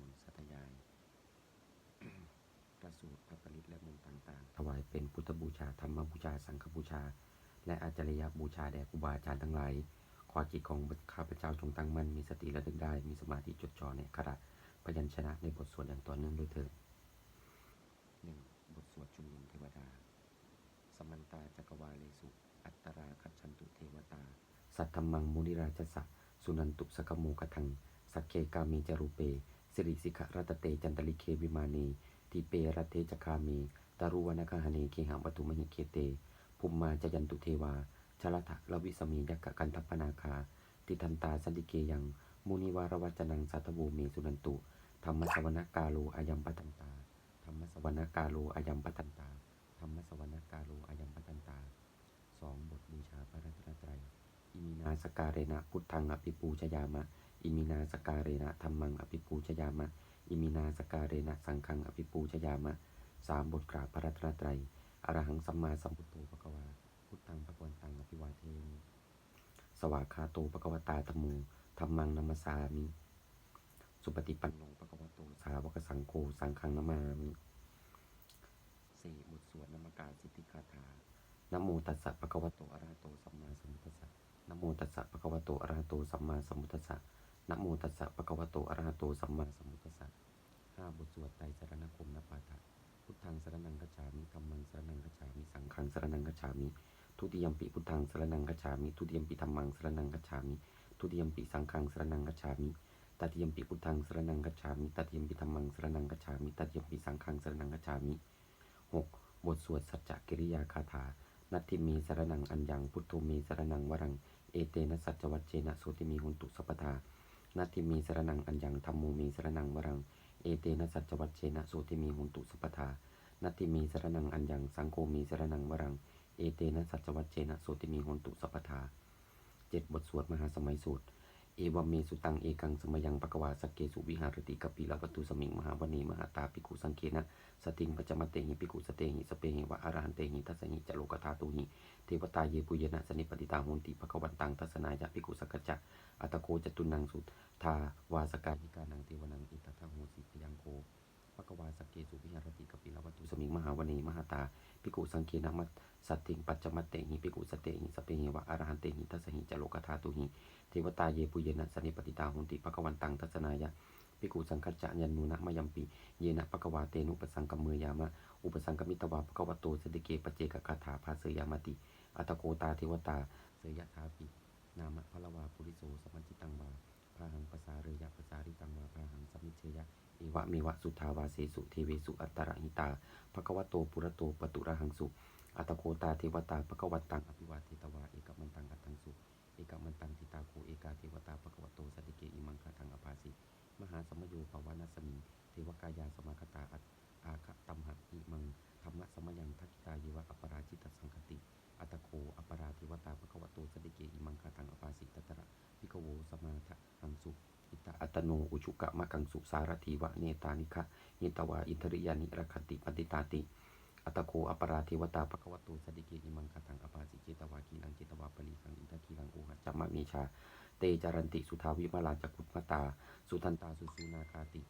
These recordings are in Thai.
มนต์สัตยายประสูตรพระปริตและมนต์ต่าง ๆ ถวายเป็นพุทธบูชาธรรมบูชา สังฆบูชา และอาจารยบูชาแด่ครูบาอาจารย์ทั้งหลาย ขอจิตของข้าพเจ้าจงตั้งมั่นมีสติระลึกได้ มีสมาธิจดจ่อในขณะพยัญชนะในบทสวดอย่างต่อเนื่องด้วยเถิดหนึ่งบทสวดชุมนุมเทวดา สมันตาจักรวาเลสุ อัตตราคัจฉันตุเทวตา สัทธมังมุนิราชสัสุนันตุสกโมกทัง สักเคกามีจรูเป สิริสิกรัตเตจันตลิเควิมานีทีเปรตเตจคามีตารุวนาคหานีเคหาวัตุมหิเคเตภุมมาจยันตุเทวาชลทะลวิสมียักกกันทัปปนาคา ติทันตาสันติเกยัง มุนิวารวัจนังสัตบูเมสุนันตุ ธรรมสวนกาโลอายัมปตันตา ธรรมสวนกาโลอายัมปตันตา ธรรมสวนกาโลอายัมปตันตาสองบทบูชาพระรัตนตรัยอิมินาสการเรนะพุทธังอภิปูชยามะ อิมินาสการเรนะธรรมังอภิปูชยามะ อิมินาสการเรนะสังฆังอภิปูชยามะสามบทกราบพระรัตนตรัยอรหังสัมมาสัมพุทโธภควา พุทธังพระกวันตังอภิวาเทมิสวากขาโตภควตาธรรมูธรรมังนัมมสสามิ สุปฏิปันโนภควโตสาวกสังโฆสังฆังนามามิสี่บทสวดนมการสิทธิคาถานโมตัสสะภะคะวโตอะระหโตสัมมาสัมพุทธัสสะนโมตัสสะภะคะวโตอะรหะโตสัมมาสัมพุทธัสสะ นะโมตัสสะภะคะวะโตอะระหะโตสัมมาสัมพุทธัสสะห้าบทสวดไตรสรณคมนปาฐะพุทธังสรณังกัจฉามิธัมมังสรณังกัจฉามิ สังฆังสรณังกัจฉามิ ทุติยมปิพุทธังสรณังกัจฉามิ ทุติยมปิธัมมังสรณังกัจฉามิ ทุติยมปิสังฆังสรณังกัจฉามิตติยมปิพุทธังสรณังกัจฉามิตติยมปิธัมมังสรณังกัจฉามิตติยมปิสังฆังสรณังกัจฉามิหกบทสวดสัจจกิริยาคาถา นัตถิมีสรนังอัญญัง พุทโธมีสรนังวรัง เอเตนะสัจจวัจเจนะโสติมีหุนตุสัพพทา นัตถิมีสรนังอัญญังธรรมูมีสรนังวรัง เอเตนะสัจจวัตเจนะโสติมีหุนตุสัพทานัตถิมีสรนังอัญญังสังโฆมีสรนังวรัง เอเตนะสัจจวัตเจนะโสติมีหุนตุสัพพทาเจ็ดบทสวดมหาสมัยสูตร เอวเมสุตังเอกังสมยังปะกวาสกเกสุวิหารติกปิลวัตุสมิงมหาวณีมหาตาปิกุสังเคนะสติงปัจจมเตหิปิกุสเตหิสเปหิวะอรหันเตหิทัสหิจโลกธาตุหิเทวตาเยปุยนะสนิปติตาหุนติปกวันตังทัสนายะปิกุสกจจะอัตโกจตุนังสุทาวาสการิกานังเทวนังอิตทังโหสิพยังโค ภควาสเกสุวิหารติกปิลวัตุสมิงมหาวณีมหาตาปิกุสังเคนะมัตสติงปัจจมเตหิปิกุสเตหิสเปหิวะอรหันเตหิทัสหิจโลกธาตุหิเทวตาเยปุเยนะสนิปติตาหุนติภควันตังทัศนายะภิกุสังกัจจะยันนูนะมยัมปิเยนะภควาเตนุปสังกมเมยามะอุปสังกมิตวาภควโตสติเกปเจกคาถาภาเสยามติอัตโกตาเทวตาเสยทาปินามะพะละวาปุริโสสมัจิตังวาพาหังภาษาเรยะภาษาริตังวาพาหังสมิเชยะ เอวะเมวะสุทาวาเสสุเทเวสุอัตตระหิตาภควโตปุระโตปตุระหังสุ อัตโกตาเทวตาภควัตตังอภิวาเทตวาเอกมันตังอัตังสุเอกมันตังทิตาโคเอกาเทวตาปะกวโตสติเกอิมังคาทังอภาสิมหาสมโยภาวนสมิงเทวกายาสมาคตาอัตอาคตัมหะอิมังธรรมะสมยังทักิตายวะอปราชิตสังคติ อัตโคอปราเทวตาปะกวโตสติเกอิมังคาทังอภาสิตตระพิกโวสมาทะหังสุ อิตาอัตโนอุชุกะมะกังสุสารถีวะเนตานิคะหินตวาอินทริยานิรคติปฏิตาติ อัตโคอปราเทวตาปะกวโตสติเกอิมังคาทังอภาสิเจตวากีนังเจตวาปรีสังอินทคีรังโอหะจัมมะเมชา เตจารันติสุทาวิมาลาจักุตมตา สุทันตาสุสูนาคาติ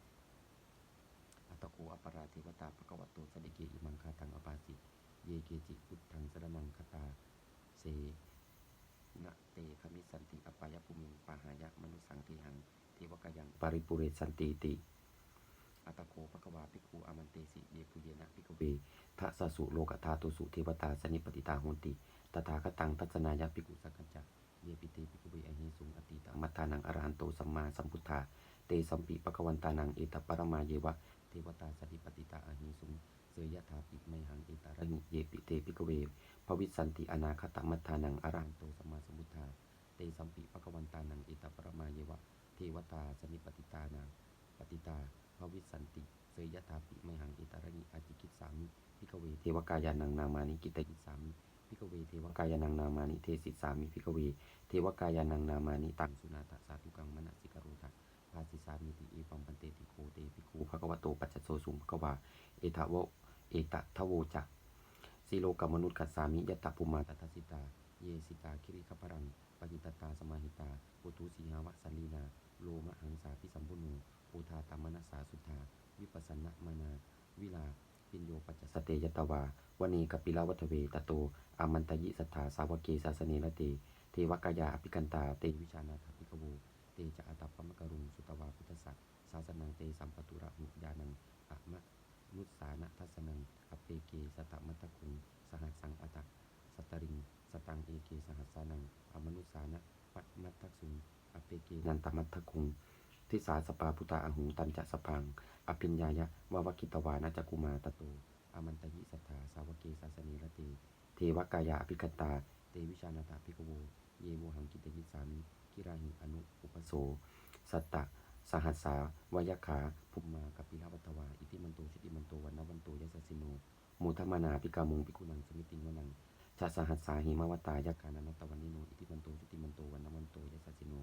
อัตโกอปราเทวตาปะกวโตสติเกอิมังคาทังอปาสิเยเกจิพุทธังสรนังคตาเสนะเตคมิสันติอปายภูมิงปาหายะมนุสังเทหัง เทวกายังปาริปุเรสันติติอัตโกภควาภิกขุอามันเตสิเยปุเยนะภิกขเวทัสสสุโลกธาตุสุเทวตาสนิปติตาโหนติตถาคตังทัศนายะภิกขุสักกัจจะเยปิเตภิกขเวอหิสุงอติตามัตตานังอรหันโตสัมมาสัมพุทธาเตสัมปิปะกวันตานังเอตปรมาเยวะเทวตาสนิปติตาอหิสุงเสยยะถาปิไมหังเอตาระหิเยปิเตภิกขเวภวิสันติอนาคตมัตตานังอรหันโตสัมมาสัมพุทธาเตสัมปิปะกวันตานังเอตปรมาเยวะ เทวตาสนิปติตานังปฏิตาภวิสันติ เสยยถาปิไมหังเอตาระหิอาจิกิสามิพิกเวเทวกายานังนามานิกิตกิสามิพิกเวเทวกายานังนามานิเทสิสามิพิกเวเทวกายานังนามานิตังสุนาตสาธุกังมณสิกโรทะภาสิสามิติเอวัมปันเตติโคเตปิคูภควโตปัจจโสสุมภควาเอทะโวเอตทโวจักสีโลกมนุษย์กัสสามิยตตปุมาตทัสสิตา เยสิตาคิริขปรังปฏิตตาสมาหิตาปุตุสีหาวสันลีนา โลมหังสาพิสัมพุนูโอทาตามนัสสาสุธา วิปัสสนะมานา วิลาปิญโยปัจจสเตยตวาวณีกัปปิลาวัฏเวตโตอามันตยิสัทธาสาวกเกสาสเนระเตเทวกายาอภิกันตาเตวิชานาถาภิกขโวเตจะอัตตปมกรุงสุตวาพุทธสัสสาสนังเตสัมปตุระหุญานังอะมะนุสานะทัสนังอเปเกสตมัตตคุงสหัสสังอัตตะสตริง สตังเอเกสหัสสานังอมนุสานะปัตมัตตคุง อเปเกนันตมัตตคุงทิสาสปาพุตาอหุงตันจะสพัง อภิญญายะวาวกิตวานาจักุมาตโตอามันตยิสัทธาสาวกเกสาสเนระเตเทวกายาอภิคตา เตวิชานาถาภิกโว เยโมหังกิตยิสามิกิราหิอนุอุปโส สัตตะ สหัสสาวายขาภุมมากัปิลาวัตวา อิติมันโตชุติมันโตวันนวันโตยัสสิโนมูทมานาปิกามุงปิกุนังสมิติงวนัง ชาสหัสสาหิมวตายกานานัตตวันนิโนอิติมันโตชุติมันโตวันนวันโตยัสสสิโน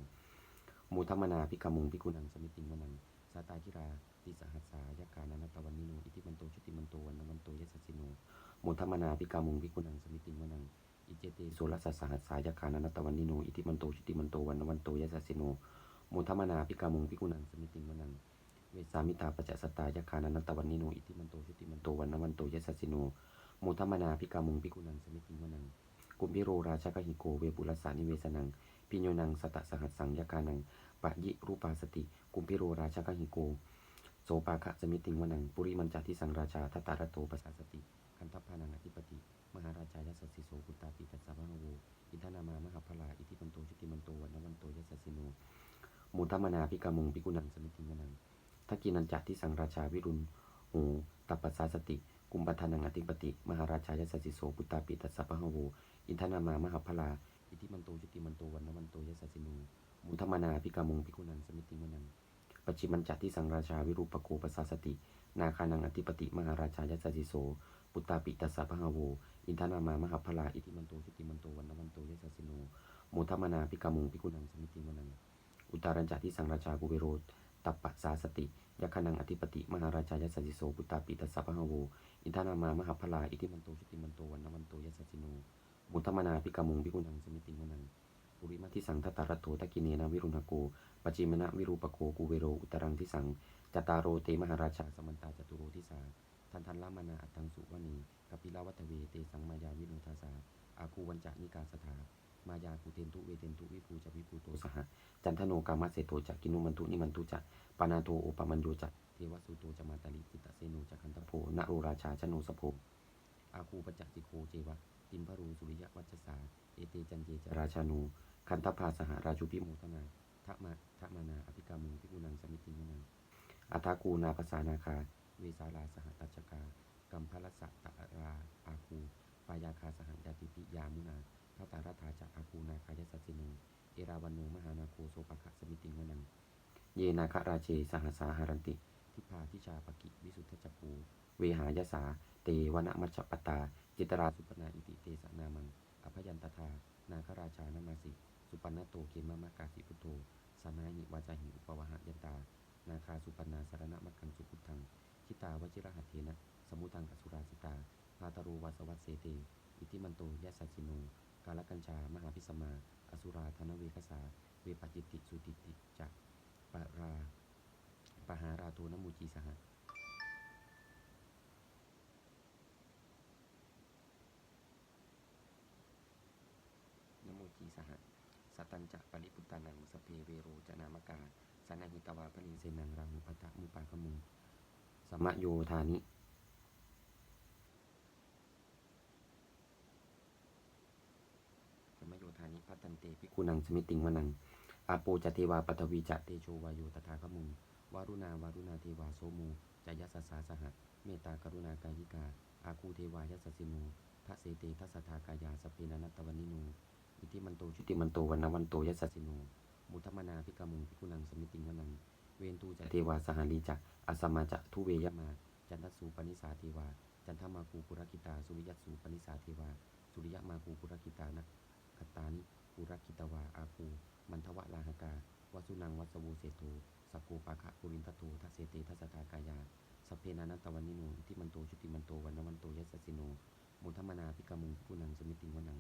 มูทมนาพิกามุงพิกุนังสมิติงวนังสาตาจิราติสหัสสายกานานัตตวันนิโนอิติมันโตชุติมันโตวันนวันโตยัสสสิโนมูทมนาพิกามุงพิกุนังสมิติงวนังอิเจเตโสรัสสหัสสายกานานัตตวันนิโนอิติมันโตชุติมันโตวันนวันโตยัสสสิโนมูทมนาพิกามุงพิกุนังสมิติงวนังเวสามิตาปัจจสตายกานานัตตวันนิโนอิติมันโตชุติมันโตวันนวันโตยัสสสิโน มูทมนาพิกามุงพิกุนังสมิติงวนัง กุมพิโรราชกหิโกเวปุรสานิเวสนังปิญโยนังสตะสหัสสังยกานังปะยิรูปาสติ กุมพิโรราชกหิโก โสปาคะสมิติงวนัง ปุริมันจาทิสังราชาทัตตารโตปัสสสติ คันทัพพานังอธิปติ มหาราชายสสสิโสกุตตาปิตัสสะพะโวอินทนามามหาพลาอิทิมันโตชุติมันโตวันนวันโตยัสสสิโนมูลธรรมนาพิกามุงพิกุนังสมิติงวนังทักกินันจัทิสังราชาวิรุณโหตัปปัสสาสติ กุมปัทานังอธิปติ มหาราชายัสสิโสกุตตาปิตัสสะพะโวอินทนามามหาพลาอิทิมันโตชุติมันโตวันนวันโตยัสสสิโนมุทมานาพิกามุงพิกุนังสมิติมนังปัจจิมันจัตที่สังราชาวิรูปโกปัสาสติ นาคานังอธิปติ มหาราชายัสสิโสปุตตาปิตัสสะพะหาโวอินทนามามหาพลาอิทิมันโตชุติมันโตวันนวันโตยัสสิโนมุทมานาพิกามุงพิกุนังสมิติมนังอุตารัญจัตที่สังราชากุเวโรตัปปะสาสติยคานังอธิปติ มหาราชายัสสิโสปุตตาปิตัสสะพะหาโว อินทนามามหาพลาอิทิมันโตชุติมันโตวันนวันโตยัสสิโนมุทมนาพิกามุงพิกุนังสมิติมนังปุริมาทิสังทัตตารโตตะกิเนนะวิรุณโกปจิมนะวิรูปโกกูเวโรอุตรังทิสังจตารโรเตมหาราชาสมันตาจตุโรทิสาทันทันละมานาอัตตังสุวณีกัปิลาวัตเวเตสังมายาวิโนทาสาอาคูวันจะนิกาสถามายาภูเทนทุเวเทนทุวิภูจะวิภูโตสหจันทโนกามะเสโตจะกินุมันทุนิมันตุจะปานาโตโอปมันโยจะ เทวสุโตจะมาตาลิจิตเสโนจะคันตโพนะโรราชาชโนสโพอาคูปจักจิโคเจวะติมพรูสุริยวัชสาเอเตจันเจจราชานูคันทภาสหราชุพิโมทนาทะมาทะมานาอภิกามุงพิกุนังสมิติงนังอัทากูนาภาษานาคา เวสาลาสหตัจกา กัมพลสะตะราอาคูปายาคาสหัญญาติปิยามุนาทัตตาราธาจะอาคูนาคายสัสสิโนเอราวันโนมหานาโคโสปะคะสมิติงนัง เยนาคราเชสหสาหารันติ ทิพาทิชาปกิวิสุทธจักภูเวหายสา เตวนมัจจปตา จิตราสุปนาอิติเตสนามังอภยันตทานาคราชานามาสิ สุปันนโตเกมมะกาสิพุทโธสานาหิวาจาหิอุปวหะยันตา นาคาสุปันนาสารณมักขังสุพุทธัง ชิตาวชิระหัตเถนะ สมุตังอสุราสิตาพาตรูวาสวัสเสเต อิติมันโตยัสสสิโนกาลกัญชามหาพิสมา อสุราธนเวคสา เวปจิตติสุติติจักปรา ปหาราโทนมูจีสหะนโมจีสหะสัตตัญจะปริปุตตานังสเพเวโรจนามกาสนาหิตวาพลิงเสนังรังมุปตะมุปากมุงสมะโยธานิสมะโยธานิพัตันเตปิกุนังสมิติงวนังอาโปจเทวาปฐวีจะเตโชวาโยตถาคมุง วารุณาวารุณาเทวาโสมูจายัสสาสหะเมตตากรุณากายิกา อาคูเทวายัสสสิโนทะเสเตทัสสทากายาสพเพนันตวันนิโนอิติมันโตชุติมันโตวันนวันโตยัสสสิโนมุทมนาพิกามุงพิกุนังสมิติงวนัง เวนตูจะเทวาสหารีจะอสมาจะทุเวยมา จันทสูปนิสาเทวา จันทมาคูปุรกิตา สุริยสูปนิสาเทวา สุริยมาคูปุรกิตานะคตานิปุรกิตวาอาคูมันทวะลาหกาวสุนังวัสวูเสโต สักโกปาคะปุรินทโตทัสเสเตทัสสทากายาสพเพนานัตวันนิโนทิมันโตชุติมันโตวันนวันโตยัสสสิโนมุทมนาพิกามุงพิกุนังสมิติงวนัง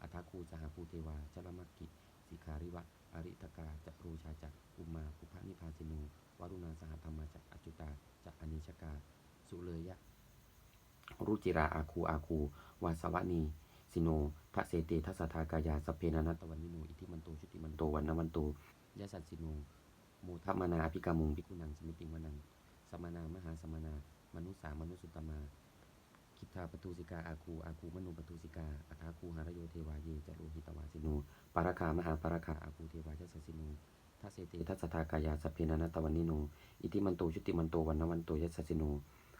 อัทาคูสหภูเทวาจรมักกิสิขาริวะอริตกาจะรูชาจักอุมาภุพะนิพาสิโนวารุณาสหธรรมาจักอจุตาจักอนิชกา สุเลยะ รุจิราอาคูอาคู วาสวนีสิโนทะเสเตทัสทากายาสเพนานัตวันนิโนอิทิมันโตชุติมันโตวันนวันโตยะสันสิโน มทัมนาอภิกามุงภิกุนังสมิติงวนังสมานามหาสมานามนุสามนุสุตตมาคิทธาปตูสิกาอาคูอาคูมนุปตูสิกาอัฏฐาคูหารโยเทวาเยจโลหิตวาสิโนปารคามหาปารคาอาคูเทวายะสสสิโนทัสเสเตทัสทากายาสพเพนานตวันนิโนอิทิมันโตชุติมันโตวันนวันโตยะสสิน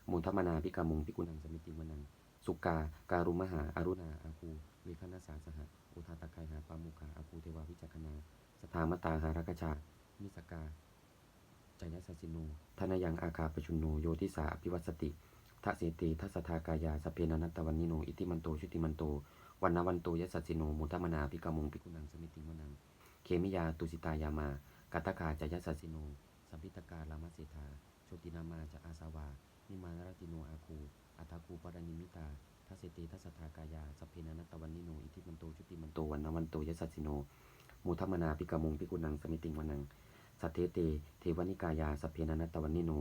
โมทัมนาภิกามุงภิกุนังสมิติงวนังสุกาการุมหาอารุณาอาคูเวคณาสาสหะอุทาตะไคหาปามุขาอาคูเทวาวิจักขณาสทามตาหารกชา นิสกาจายสัสิโนทนายังอาคาปชุนโนโยทิสาอภิวัสติทะเสติทัสทากายาสเพนนัตตวันนิโน อิติมันโตชุติมันโตวันนวันโตยสัสิโนมุตมนาภิกามุงภิกุนังสมิติงวนัง เคมิยาตุสิตายามากัตตกาจายสัสิโน สัมพิตกาลามเสธาโชตินามาจะอาสาวานิมานรติโนอาคูอัตาคูปรณิมิตาทัสเสติทัสทากายาสเพนนัตตวันนิโน อิทิมันโตชุติมันโตวันนวันโตยสัสิโนมูทัมนาภิกามุงภิกุนังสมิติวนัง สัทเทเต เทวนิกายาสพเพนานัตตวันนิโน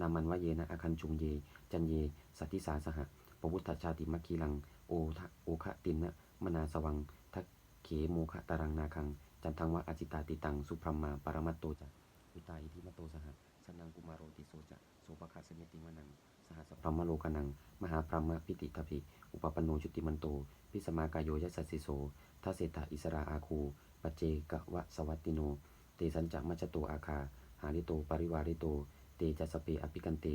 นามันวะเยนะอคันชุงเย จันเย สัตติสาสหะปวุตตชาติมัคคีลัง โอทะโอคะตินะมนาสวัง ทักเขโมคะตารังนาคัง จันทังวะอจิตาติตัง สุพรหมา ปรมัตโตจะอุตาอิทิมตโตสหะสนังกุมารโรติโสจะโสภคะสมิติงวนัง สหัสพรหมโลกนัง มหาพรหมพิติทภิอุปปันโนชุติมันโต พิสมากายโยยัสสสิโสทัสเสตาอิสราอาคูปเจกวะสวัตติโน ตสัญจมัจจโตอาคา หาริโตปริวาริโต เตจัสเปอภิกันเต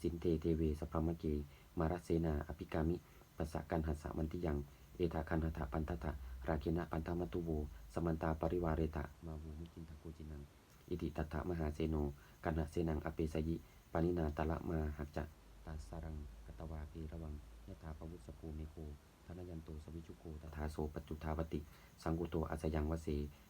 สินเตเทเวสพรมเก มารัสเสนา อภิกามิปัสสะกันหัสสะมันติยัง เอธาคันหทะปันททะราคินะปันธมัตุโวสมันตาปริวาเรตะ มาวูมุจินทโกจินัง อิติตัถะมหาเสโน กันหเสนังอเปสยิ ปานินาตละมาหักจักตาสารังกตวาเกระวังยะถาปวุสสโกเมโกธนยันโตสวิชุโกตถาโสปัจจุทาวติ สังกุโตอัสยังวเส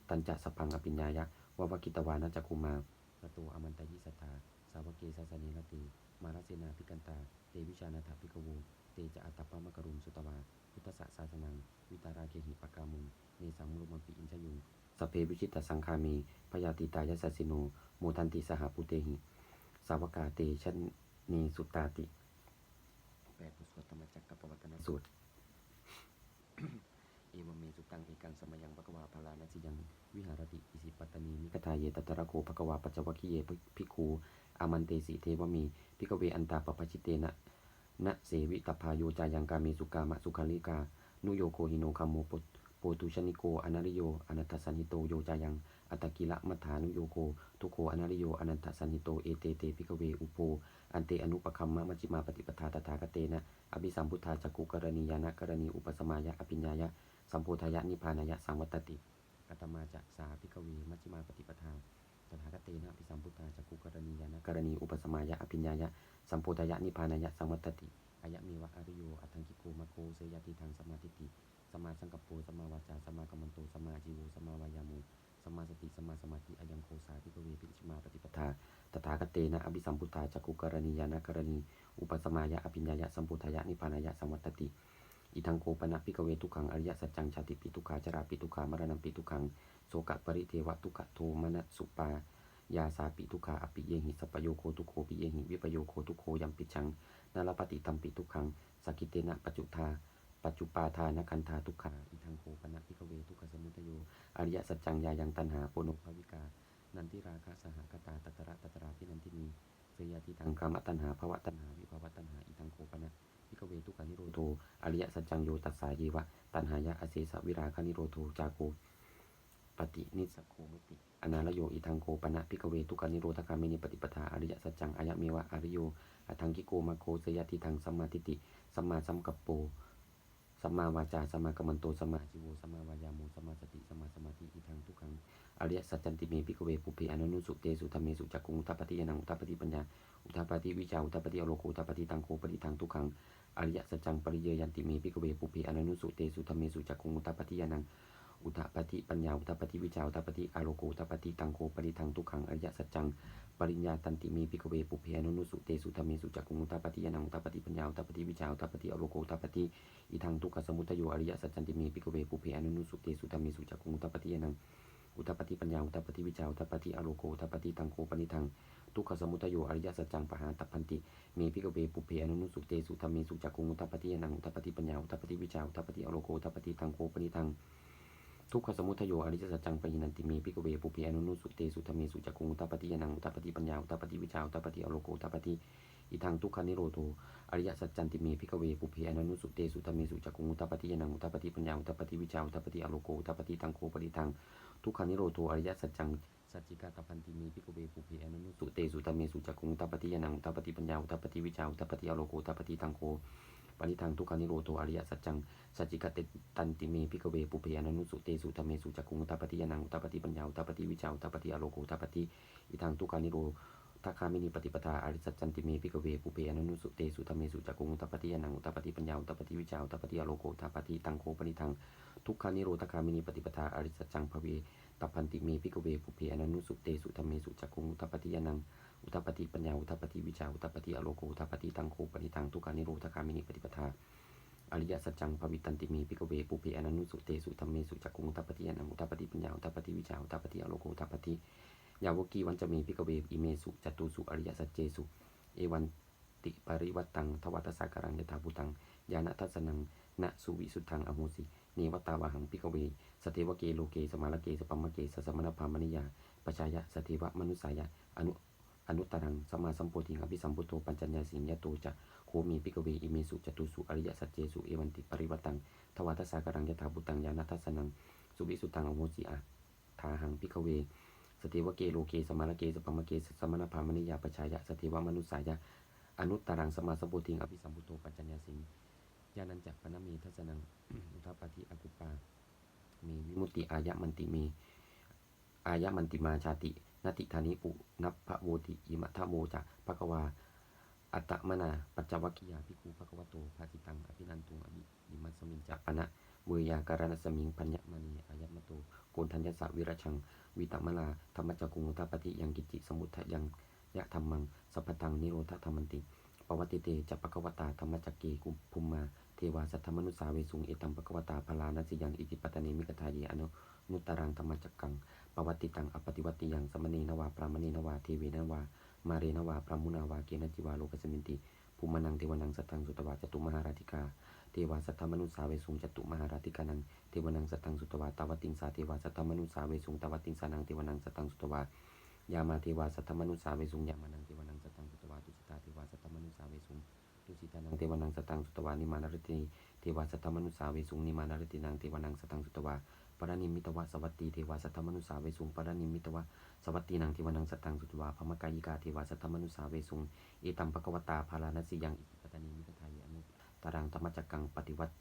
ตัญจะสพพังอภิญญายะ ววกิตวานัจจคุมาสโตอมันตยิสัทธาสาวกเกสัสเนรติ มาราเสนาพิกันตา เตวิชานาถาภิกโวเตจะอัตตปะมะกรุงสุตวา พุทธสสาสนัง วิตาราเคหิปกามุงเนสังมุรุมปิอินชยุงสพเพวิชิตตสังคามีพยาติตายสัสสิโน โมทันติสหปุเตหิ สาวกาเตชันเนสุตตาติแปดบทสวดธรรมจักรกับปวัตนสูตร เอวเมสุตังเอกังสมยังภควาพลานัสิยังวิหารติอิสิปัตตนีมิกทาเยตตระโกภควาปัจจวัคคีเยภิกขูอามันเตสิเทวมีพิกเวอันตาปปชิเตนะนะเสวิตพาโยจายังกาเมสุกามะสุขาลิกา นุโยโคหิโนคัมโมปุโปตุชนิโกอนาริโยอนัตตสันหิโตโยจายังอัตกิละมัฏฐานุโยโค ทุโคอนาริโยอนันตสันหิโตเอเตเตพิกเวอุโปอันเตอนุปคัมมะมัจจิมาปฏิปทาตถาคเตนะอภิสัมพุทธาจักกุกรณียานะกรณีอุปสมายะอภิญญายะ สัมโพธายะนิพพานายะสังวัตติกัตมาจะสาพิกเวมัจจิมาปฏิปทาตถาคตนะอภิสัมพุทธาจักกุกรณียานะกรณีอุปสมายะอภิญญายะสัมโพธายะนิพพานายะสังวัตติอายะเมวะอริโยอัตถังกิโกมะโกเสยติทางสมาธิติสมาสังกัปโปสมาวาจาสมากัมมันโตสมาจีวสมาวายามุสมาสติสมาสมาธิอายังโคสาพิกเวพิชิมาปฏิปทาตถาคตนะอภิสัมพุทธาจักกุกรณียานะกรณี อุปสมายะอภิญญายะสัมพุทธายะนิพพานายะสังวัตติ อิทังโกปนะพิกเวทุกขังอริยสัจจังชาติปิทุกขาจราปิทุกขามรณะปิทุกขังโสกะปริเทวะทุกขโทมนะสุปายาสาปิทุกขาอปิเยหิสัปโยโคทุโคปิเยหิวิปโยโคทุโคยัมปิชังนาลปฏิตัมปิทุกขังสกิเตนะปัจจุทาปัจจุปาทานคันธาทุกขาอิทังโกปนะพิกเวทุกขสมุทโยอริยสัจจังยายังตันหาโปโนภวิกา นันทิราคะสหกตาตตระตตราพินันทินีเสยติทังกามตันหาภวะตันหาวิภวะตันหาอิทังโกปนะ พิกเวทุกขานิโรโทอริยสัจจังโยตัสสาเยวะ ตันหายะอเสสวิราคานิโรโทจาโกปฏินิสโคมิติอนาลโยอิทังโกปนะพิกเวทุกขานิโรธคามินิปฏิปทาอริยสัจจังอายะเมวะอริโยอทังกิโกมาโคเสยติทังสัมมาทิติสัมมาสัมกัปโป สัมมาวาจาสัมมากัมมันโตสัมมาจิวสัมมาวายามุสัมมาสติสัมมาสมาธิอิทังทุกขังอริยสัจจันติเมพิกเวปุเพอนุนุสุเตสุธรรมเมสุจักกุงุทปปฏิยานังอุทปปฏิปัญญาอุทปปฏิวิชาอุทปปฏิอโลกุอุทปปฏิตังโคปฏิทังทุกขังอริยสัจจังปริเยยันติเมพิกเวปุเพอนุนุสุเตสุธรรมเมสุจักกุงุทัปฏิยานัง อุทปฏิปัญญาอุทปฏิวิชาอุทปฏิอาโลโกอุทปฏิตังโคปริทังทุกขังอริยสัจจังปริญญาตันติเมพิกเวปุเพอนันุสุเตสุธรรมสุจักขุงอุทปฏิยานังอุทปฏิปัญญาอุทปฏิวิชาอุทปฏิอาโลโกอุทปฏิอิทังทุกขสมุทโยอริยสัจจันติเมพิกเวปุเพอนันุสุเตสุธรรมสุจักขุงอุทปฏิยานังอุทปปฏิปัญญาอุทปปฏิวิชาอุทปปฏิอโลโกอุทปปฏิตังโคปนิทังทุกขสมุทโยอริยสัจจังปหาตัพพันติเมพิกเวปุเพอนุนุสุเตสุธรรมสุจักกุงอุทปฏิยนังอุทปฏิปัญญาอุทปฏิวิชาอุทปฏิอโลโกอุทปฏิตังโคปนิทัง ทุกขสมุทโยอริยสัจจังปะหินันติเมพิกเวปุเพอนุนุสุเตสุธเมสุจักกุงอุทปปฏิยนังอุทปปฏิปัญญาอุทปปฏิวิชาอุทปปฏิอโลโกอุทปปฏิอิทังทุกขานิโรโธอริยสัจจันติเมพิกเวปุเพอนุนุสุเตสุธเมสุจักกุงอุทปปฏิยนังอุทปปฏิปัญญาอุทปปฏิวิชาอุทปปฏิอโลโกอุทปปฏิตังโคปฏิทังทุกขานิโรโธอริยสัจจังสัจจิกาตพันติเมพิกเวปุเพอนุนุสุเตสุธเมสุจักกุงอุทปปฏิยนังอุทปปฏิปัญญาอุทปปฏิวิชาอุทปฏิอโลโกอุทปฏิตังโค ปฏิทังทุกขานิโรโธอริยสัจจังสัจจิกเตตันติเมพิกเวปุเพอนุสุเตสุธรรมสุจักกุงตปปฏิยานังตปปฏิปัญญาตปปฏิวิชาตปปฏิอโลกุตปปฏิอิทังทุกขานิโรทัคคามินิปฏิปทาอริสัจจันติเมพิกเวปุเพอนุสุเตสุธรรมสุจักกุงอุตปปฏิยานังอุตปปฏิปัญญาอุตปปฏิวิชาอุตปปฏิอโลกุอุตปปฏิตังโคปนิทังทุกขานิโรทัคคามินิปฏิปทาอริสัจจังภเวตัพพันติเมพิกเวปุเพอนุสุเตสุธรรมสุจักกุงอุตปปฏิยานัง อุตปปฏิปัญญาอุตปปฏิวิชาอุตปปฏิอโลกุอุตปปฏิตังโคปนิทังทุกานิโรทคามินิปฏิปทาอริยสัจจังภวิตันติมีพิกเวปุเพอนันุสุเตสุธรรมเมสุจักกุงอุตปปฏิยานังอุตปปฏิปัญญาอุตปปฏิวิชาอุตปปฏิอโลโกอุตปปฏิยาวกีวันจะมีพิกเวอิเมสุจตุสุอริยสัจเจสุ เอวันติปริวัตตังทวัตสาการังยถาภูตังญาณทัสนังณสุวิสุทธังอโหสิ เนวตาวาหังพิกเว สเทวเกโลเกสมาลเกสปัมมเกสสมณพามณิยาปชายะสเทวมนุสายะอนุ อนุตตรังสมาสัมโพธิงอภิสัมพุทโธปัญจญญาสิงยโตจะโคมีปิกเวอิเมสุจตุสุอริยสัจเจสุเอวันติปริวัตังทวัตสากรังยถาบุตังยานัทสนังสุวิสุตังอโมจิอาทาหังปิกเวสติวเกโลเกสมาลเกสปัมมะเกสสมณพามณิยาปชายะสติวมนุสายะอนุตตรังสมาสัมโพธิงอภิสัมพุทโธปัญจญญาสิงยานันจักปนมีทัสนังอุทปปฏิอกุปปามีวิมุตติอายะมันติมีอายะมันติมาชาติ นติธานิปุนัพพะโวติอิมัทธโมจะภะกวา อัตมนา ปัจจวัคคียาภิกขุภะคะวะโตภาสิตังอภินันตุงอภิดิมัสมิงจักปนะเวยาการณสมิงปัญญมณีอายัตมโตโกนทัญญสวิรชัง วิตมลาธรรมจักกุงุทปฏิยังกิจิสมุทะยังยะธรรมังสัพพตังนิโรธธรรมันติปวัติเตจะปะคะวตาธรรมจักเกกุภูมมาเทวาสัทธมนุสาเวสุงเอตัมปะคะวตาพลานัสสิยังอิติปตะเนมิกทาเยอนุนุตตรังธรรมจักกัง ปวัติตังอปฏิวัติยังสมณีนวาปรามณีนวาเทเวนวา มาเรนวาพระมุนาวาเกณจิวาโลกสมินติภูมานังเทวนังสัตตังสุตวาจตุมหาราธิกาเทวาสัทธมนุสาเวสุงจตุมหาราธิกานังเทวนังสัตตังสุตวาตาวติงสาเทวาสัทธมนุสาเวสุงตาวติงสานังเทวนังสัตตังสุตวายามาเทวาสัทธมนุสาเวสุงยามานังเทวนังสัตตังสุตวาตุสิตาเทวาสัทธมนุสาเวสุงตุสิตานังเทวนังสัตตังสุตวานิมานารติเทวาสัทธมนุสาเวสุงนิมานารตินังเทวนังสัตตังสุตวา ปรานิมิตวะสวัตตีเทวาสัทธมนุสาเวสุงปรานิมิตวะสวัตตีนังเทวนังสัตตังสุตวาพมกายิกาเทวาสัทธมนุสาเวสุงเอตัมปะกวตาภาลานสิยังอิปตานีมิกทายอนุตารังธรรมจักกังปฏิวัติ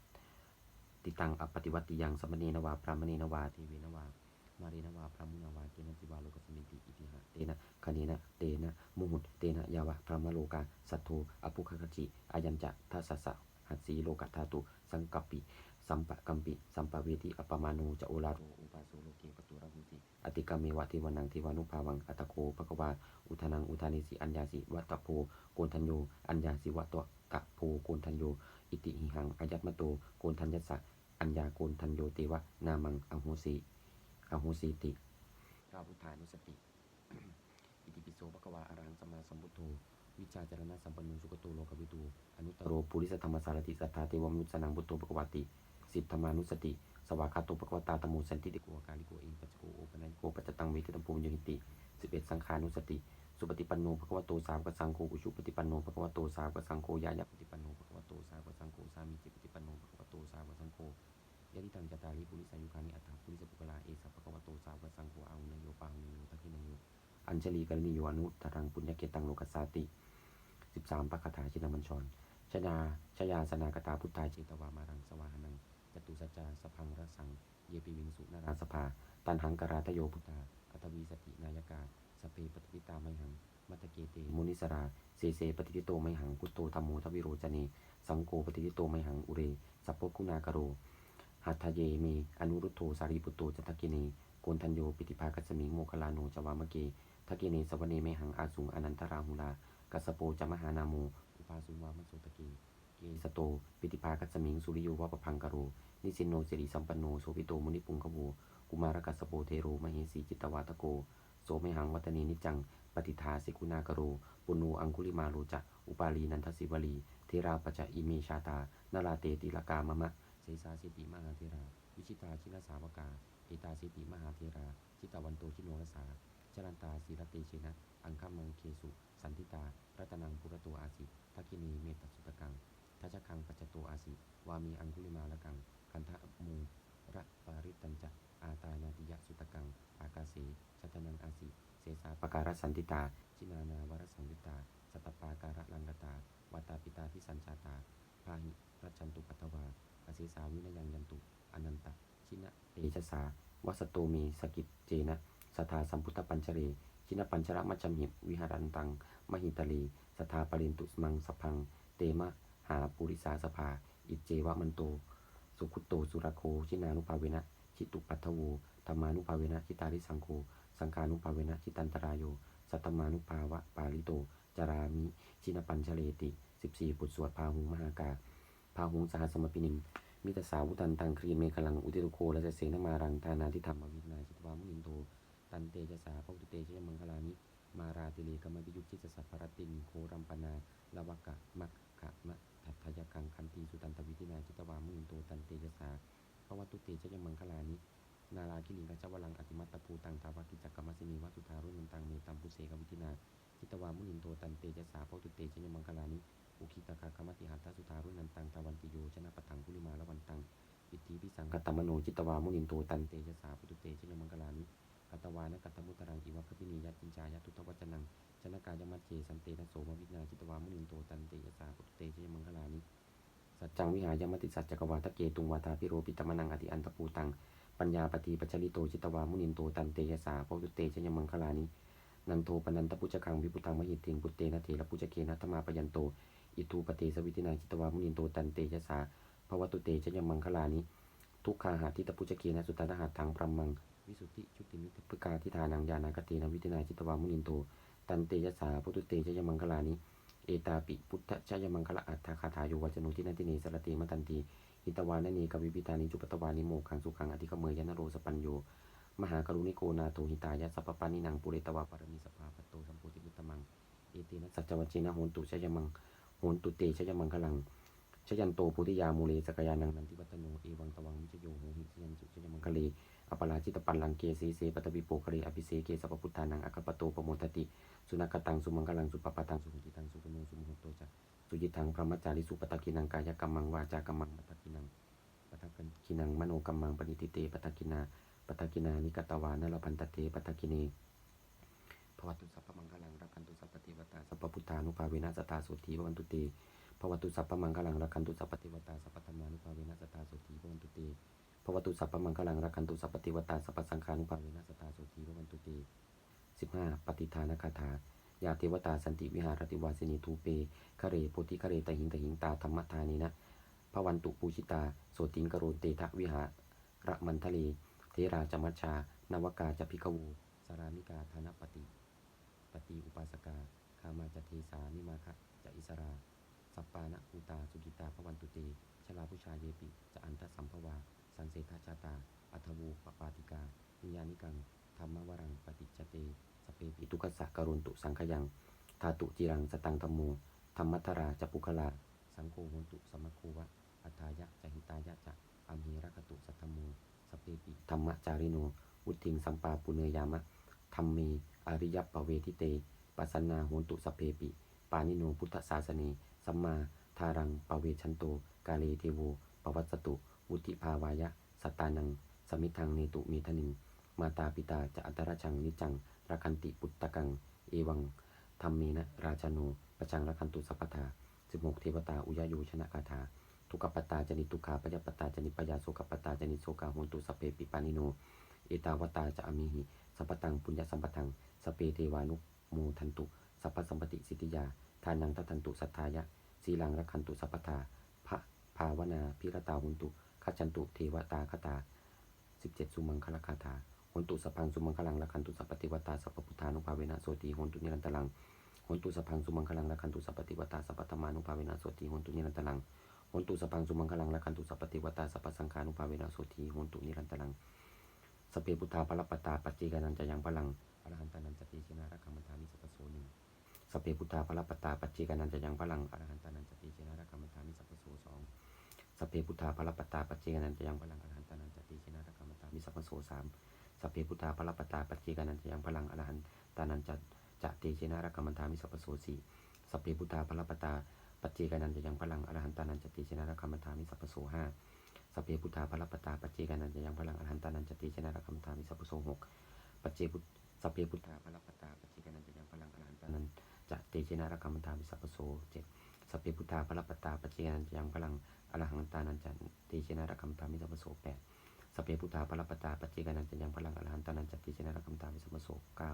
ติตังอปฏิวัติยังสมณีนวาพรามณีนวาเทเวนวามารีนวาพรามุนาวาเกณจิวาโลกสมิติอิติหะเตนะคเนนะเตนะมุหุตเตนะยาวะพรามโลกาสัทโทอภุคคจิอายัญจะทัสสะหัสสีโลกัตถาตุสังกปปิ สัมปะกัมปิ สัมปะเวติอปปมานูจะโอลาโรอุปาโสโลเกปตุระหุติอติกามเมวะเทวนังเทวานุภาวังอัตตโคภควาอุทานังอุทานิสิอัญญาสิวัตตโพโกนทัญโยอัญญาสิวัตตกะโพโกนทัญโยอิติหิหังอายัตมโตโกนทัญญสสะอัญญาโกนทัญโยเตวะนามังอโหสีอโหสีติข้าพุทธานุสติ อิติปิโสภควาอรังสมมาสัมพุทโธวิชาจารณะสัมปันโนสุขโตโลกวิตูอนุตตโรปุริสธรรมสารติสัทธาเทวมนุษย์สนังพุทโธภควาติ สิทธมานุสติ สวากาโตภควตาตโมสันติติโกอาการิโกเองปัจโกโอปนัญโกปัจจตังเวทิตัมปูญญติสิบเอ็ดสังขานุสติ สุปฏิปันโนภควโตสาวกสังโฆอุชุปฏิปันโนภควโตสาวกสังโฆยายะปฏิปันโนภควโตสาวกสังโฆสามีจิปฏิปันโนภควโตสาวกสังโฆยะทิตังจตาริปุริสายุคานิอัตถาปุริสปุกลาเอสัพภควโตสาวกสังโฆอาหุนยโยปาหุนยโยทักขินโยอัญชลีกรณีโยอนุตรังปุญญเกตังโลกัสสาติสิบสามปะคาถาชินมัญชรชนาชยาสนากตาพุทธาเจตวามารังสวาหนัง จตุสัจจาสพังระสัง เยปิวิงสุนาราสภา ตันหังกราทโยพุทธาอัตวีสตินายกาสเปปฏิปิตาไมหัง มัตตเกเตมุนิสรา เสเสปฏิทิโตไมหังพุทโตธรรมโมทวิโรจเน สังโฆปฏิทิโตไมหัง อุเร สัพพคุณากโร หัตถเยเม อนุรุตโธสารีปุตโตจทักกิเนโกนทัญโย ปิติภาคัสมิงโมคลาโนจวามเกทักกิเนสวเนไมหังอาสุงอนันตราหุลากัสสโปจมหานาโมอุปาสุวามโสตเกเก สโต ปิติภาคัสมิง สุริโยวะปะพังกโร นิสินโนสิริสัมปันโน โสภิโตมุนิปุงขโวกุกุมารกัสโปเทโร มเหสีจิตวาตโก โสเมหังวัตนีนิจัง ปฏิทาสิกุณากโร ปุณูอังคุลิมาโรจะอุปาลีนันทสิวลีเทราปจะอิเมชาตา นราเตติลกามะมะเสสาสิติมหาเทรา วิชิตาชินสาวกาเอตาสิติมหาเทรา ชิตวันโตชิโนรสาจรันตาสีรเตเชนะ อังคมังเคสุ สันติตา รัตนัง ปุระโตอาสิทักินี เมตตสุตกัง ทัชคังปัจจโตอาสิวามีอังคุลิมาละกังคันทะมูระปาริตัญจะอาตานาติยะสุตกัง อากาเสชัตนังอาสิ เสสาปการสันติตา ชินานาวรสังยุตตาสัตตปาการลังกตาวัตตาปิตาพิสัญชาตาพาหิรัชันตุปัตตวาอเสสาวินยังยันตุอนันตะชินะเตชะสาวัสโตมีสกิจเจนะสทาสัมพุทธปัญจเรชินปัญชระมัจจมิวิหารันตัง มหิตลีสทาปรินตุสมังสพัง เตมะ หาปุริสาสภา อิจเจวะมันโต สุขุตโต สุรโค ชินานุภาเวนะ ชิตุปัทธโวธรรมานุภาเวนะ ชิตาริสังโฆ สังฆานุภาเวนะ ชิตันตรายโย สัตตมานุภาวะ ปาลิโต จารามิ ชินปัญชเลติ 14บทสวดพาหุงมหากา พาหุงสหสมปินิมมิตรสาวุตันตังครีเมฆลังอุติตุโคและเสนมารังทานาทิธรรมวิทนาชิตวามุนินโต ตันเตจะสาพระตุเตชยมังคลานิมาราติเลกมวิยุจิตสัพพรตินโครัมปนาลวกะมักขะมะ ทัตถยกังคันตีสุตันตวิธินาจิตวามุนิโตตันเตจสาพระวัตุเตชยมังคลานินาราคิลิงกัจวลังอติมัตตภูตังทาวกิจักกรรมสินีวัสุธารุนันตังเมตัมปุเสกวิธินาจิตวามุนินโตตันเตจสาพระตุเตชยมังคลานิอุคิตากากรรมติหัตถสุธารุนันตังทาวันติโยชนะปทังคุลิมาละวันตังอิทธิพิสังกตมโนจิตวามุนินโตตันเตชสาพุตุเตชะยมังคลานิ กัตวานกัตมุตรังอิวะคตินียัตินจายะทุตวัจนังชนะกายมัจเจสันเตนะโสมวินาจิตวามุนินโตตันเตชะสาพุตเตชยมังคลานิสัจจังวิหายมติสัจจกวาทะเกตุงวาทาพิโรปิตมนังอธิอันตปูตังปัญญาปฏิปัจจลิโตจิตวามุนินโตตันเตชะสาพุตเตชยมังคลานินันโทปนันตปุจคังวิปุตังมหิติงปุตเตนะเถระปุจเกนะธรรมาปยันโตอิทูปเตสวิตินาจิตวามุนินโตตันเตชะสาภวตุเตชยมังคลานิทุกขาหาทิตปุจเกนะสุตตะหาทังพรมัง วิสุทธิชุติมิตปกาทิธานังญาณากเตนวิตินาจิตวามุนินโตตันเตยสาพุตุเตชยมังคลานิเอตาปิพุทธชยมังคละอัตถคาถาโยวจนุทินันติเนสรติมตันติอิตวานนีกวิปิตานิจุปตวานิโมขังสุขังอธิคเมยยนโรสปัญโยมหากรุณิโกนาโตหิตายะสัพพปานินังปุเรตวาปรมีสภาปโตสัมโพธิพุตมังเอเตนะสัจจวัจเจนะโหนตุชยมังโหนตุเตชยมังคลังชยันโตปุติยามูเลสกยานังนันทิวัตโนเอวังตวังวิจโยโหหิชยันสุชยมังคเล อปราชิตปันลังเกเสเสปตวิโปคะเรอภิเสเกสัพพุทธานังอคปโตปโมทติ สุนักตังสุมังคลังสุปปะตังสุหุติตังสุปโนสุมุหโตจะสุยิทังพระมัจจาริสุปตะกินังกายกรรมังวาจากรรมังปตะกินังปตะกินังมโนกรรมังปณิติเตปตะกินาปตะกินานิกตวานลพันตเตปตะกิเนภวตุสัพพมังคลังรักันตุสัพพเทวตาสัพพพุทธานุภาเวนะสตาโสทีภวันตุเตภวตุสัพพมังคลังรักันตุสัพพเทวตาสัพพธรรมานุภาเวนะสตาโสทีภวันตุเต ภวตุสัพพมังคลังรักขันตุสัพพเทวตาสัพพสังฆานุภาเวนะสตาโสทีภวันตุเตสิบห้าปฏิทานคาถายาเทวตาสันติวิหารติวาสินีทูเปคะเรโพธิคะเรตหิงตหิงตาธรรมทานีนะภวันตุปูชิตาโสติงกโรเตทะวิหาระมันทะเล เทราจมัชชานวกาจพิกวูสารามิกาธนปฏิ ปฏิอุปาสกาคามาจเทสานิมาคะจะอิสรา สัปปานะภูตาสุกิตาพระวันตุเตชลาพุชายเยปิจะอันตสัมภวา สันเสทาชาตา อัทวูปปาติกานิยานิกัง ธรรมวรังปฏิจจเต สเปปิตุกัสสะกรุณตุสังขยังทาตุจิรังสตังธรรมโมธรรมัทราจปุคลา สังโฆโหนตุสมะโควะ อัฏฐายะจหิตายะจะอัมเหรกตุสัทธโมสเปปิธรรมจาริโนวุติงสัมปาปุเนยามะธรรมเม อริยปเวทิเตปัสนาโหนตุสเพปิ ปานิโนพุทธศาสเนสัมมาทารังปเวชันโต กาเลเทโวปวัสตุ วุติภาวายะสตตานัง สมิทังเนตุเมทนิง มาตาปิตาจะอัตระชังนิจังรัคันติปุตตะกัง เอวังธรรมเมนะราชโนประชังรัคันตุสัพพทาสิบหกเทวตาอุยาโยชนะคาถาทุกขปตตาจนิทุขาปยปตตาจนิปยาโสกปตตาจนิโสกาโหนตุสเพปิปานิโน เอตาวตาจะอมิหิสัมปตังปุญญสัมปทัง สเปเทวานุโมทันตุ สัพพสัมปติสิทธิยา ทานังทัทันตุสัทธายะ สีลังรักขันตุสัพพทาพระภาวนาพิรตาหุนตุ ขจันตุเทวตาคตาสิบเจ็ดสุมังคลคาถาหนตุสพังสุมังคลังรักขันตุสัพพติวตาสัพพพุทธานุภาเวนะโสติหนตุนิรันตลังหนตุสพังสุมังคลังรักขันตุสัพพติวตาสัพพธรรมานุภาเวนะโสติหนตุนิรันตลังหนตุสพังสุมังคลังรักขันตุสัพพติวตาสัพพสังฆานุภาเวนะโสติหนตุนิรันตลังสเพพุทธาพรปตาปัจเจกานันจะยังพลังอรหันตานันจติชนะรักขัมมันทามิสัพพโสหนึ่งสเพพุทธาพรปตาปัจเจกานันจะยังพลังอรหันตานันจติชนะรักขัมมันทามิสัพพโสสอง สพเพพุทธาพระปตตาปัจเจกานันจะยังพลังอรหันตานันจติชนะรักขัมมันทามิสัพพโสสามสพเพพุทธาพระปตตาปัจเจกานันจะยังพลังอรหันตานันจะจะเตชนะรักขัมมันทามิสัพพโสสี่สพเพพุทธาพระปตตาปัจเจกานันจะยังพลังอรหันตานันจติชนะรักขัมมันทามิสัพพโสห้าสพเพพุทธาพระปตตาปัจเจกานันจะยังพลังอรหันตานันจติชนะรักขัมทามิสัพพโสหกปัจเจพุทสพเพพุทธาพระปตตาปัจเจกานันจะยังพลังอรหันตานันจะเตชนะรกขัมทามิสัพพโสเจ็ดสพเพพุทธาพระปตาปัจเจกนันจะยังพลัง อรหันตานันจะเตชนะระคัมตามิสัพพโสแปดสเปพุทธาพรปตาปัจเจกานันจะยังพลังอรหันตานันจะเตชนะระคัมตามิสัพพโสเก้า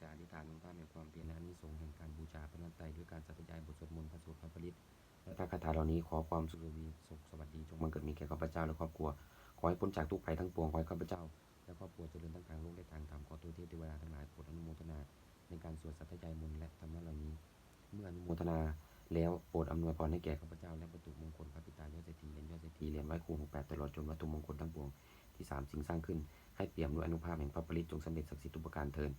จะอธิษฐานอนุภาพแห่งความเพียรและนิสงส์แห่งการบูชาพระนัตไตด้วยการสัตยายบทสวดมนต์พระสูตรพระปริตและพระคาถาเหล่านี้ขอความสุขวีสุขสวัสดีจงบังเกิดมีแก่ข้าพเจ้าและครอบครัว ขอให้พ้นจากทุกภัยทั้งปวงขอให้ข้าพเจ้า และครอบครัวเจริญทั้งทางโลกและทางธรรมขอตัวเทพเทวดาทั้งหลายโปรดอนุโมทนาในการสวดสัตยายมนต์และธรรมะเหล่านี้ เมื่ออนุโมทนาแล้วโปรดอำนวยพรให้แก่ข้าพเจ้าและประตูมงคลพระปิตายอดเศรษฐีเหรียญยอดเศรษฐีเหรียญไว้ครูหกแปดตลอดจนวัตถุมงคลทั้งปวงที่สามสิ่งสร้างขึ้นให้เปี่ยมด้วยอนุภาพแห่งพระปริตจงสำเร็จศักดิ์สิทธิ์ทุกประการเทิน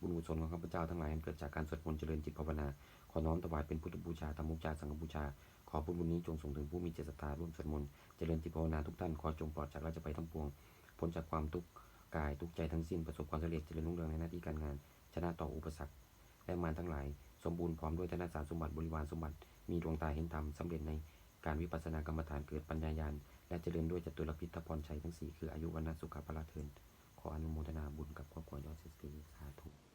บุญกุศลของข้าพเจ้าทั้งหลายเกิดจากการสวดมนต์เจริญจิตภาวนา ขอน้อมถวายเป็นพุทธบูชาธรรมบูชา สังฆบูชา ขอบุญบุญนี้จงส่งถึงผู้มีเจตศรัทธาร่วมสวดมนต์เจริญจิตภาวนาทุกท่าน ขอจงปลอดจากราชภัยทั้งปวง พ้นจากความทุกข์กายทุกใจทั้งสิ้น ประสบความสำเร็จเจริญรุ่งเรืองในหน้าที่การงาน ชนะต่ออุปสรรค และมารทั้งหลาย สมบูรณ์พร้อมด้วยธนสารสมบัติบริวารสมบัติ มีดวงตาเห็นธรรมสำเร็จในการวิปัสสนากรรมฐานเกิดปัญญาญาณและเจริญด้วยจตุรพิทพรชัยทั้งสี่คืออายุวันสุขภาละเทินขออนุโมทนาบุญกับครอบครัวยอดเศรษฐีสาธุ